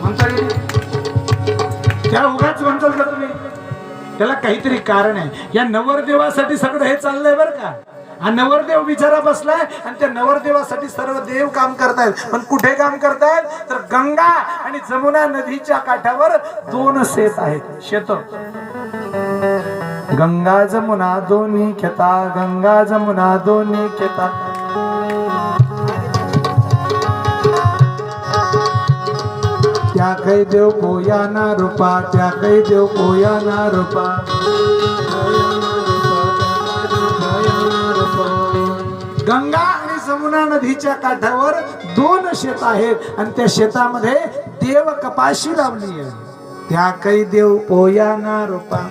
म्हणता येईल त्या उगाच म्हणताल का तुम्ही त्याला काहीतरी कारण आहे. या नवरदेवासाठी सगळं हे चाललंय बरं का? हा नवरदेव बिचारा बसलाय आणि त्या नवरदेवासाठी सर्व देव काम करतायत. पण कुठे काम करतायत? तर गंगा आणि जमुना नदीच्या काठावर दोन शेत आहेत. शेत. गंगा जमुना दोन्ही खेता गंगा जमुना दोन्ही खेता. त्या कै देव पोया ना रूपा त्या कै देव पोया ना रूपा. गंगा आणि समुना नदीच्या काठावर दोन शेत आहेत आणि त्या शेतामध्ये देव कपाशी लावली आहे. त्या काही देव पोया ना रूपा.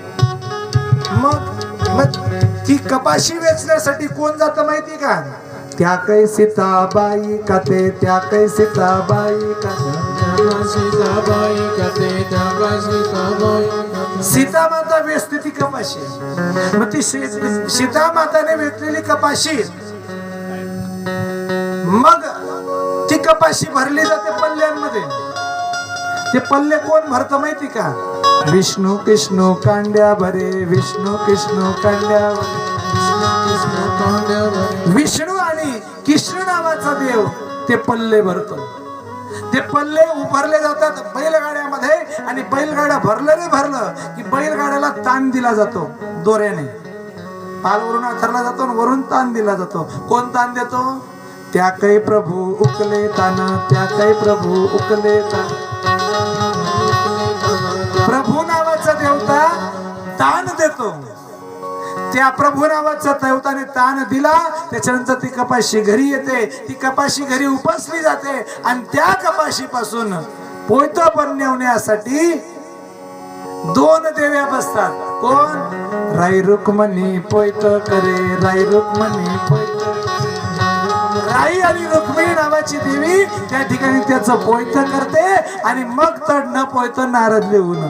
मग मग ती कपाशी वेचण्यासाठी कोण जात माहिती का? त्या काही सीताबाई काते त्या काही सीताबाई काते सीता माता वेचते ती कपाशी मग ती सी- सीता माताने वेचलेली कपाशी. मग ती कपाशी भरली जाते पल्ल्यांमध्ये. ते पल्ले कोण भरत माहिती का? विष्णू कृष्ण कांड्या भरे विष्णू कृष्ण कांड्या भरे विष्णू आणि कृष्ण नावाचा देव ते पल्ले भरतो. ते पल्ले उभारले जातात भरलं रे भरलं की बैलगाड्याला ताण दिला जातो दोऱ्याने. पालवरून आथरला जातो आणि वरून ताण दिला जातो. कोण ताण देतो? त्या काही प्रभू उकले तान त्या काही प्रभू उकले तान प्रभू नावाचा देवता ताण देतो. त्या प्रभू नावाचा देवताने ताण दिला त्याच्यानंतर ती कपाशी घरी येते. ती कपाशी घरी उपसली जाते आणि त्या कपाशीपासून पोयतो पोयत बनवण्यासाठी दोन देव्या बसतात. कोण? राई रुक्मणी पोयत करे राई रुक्मणी पोयत राई आणि रुक्मिणी नावाची देवी त्या ठिकाणी त्याचं पोयत करते आणि मग तड न पोयत नारद लिहून.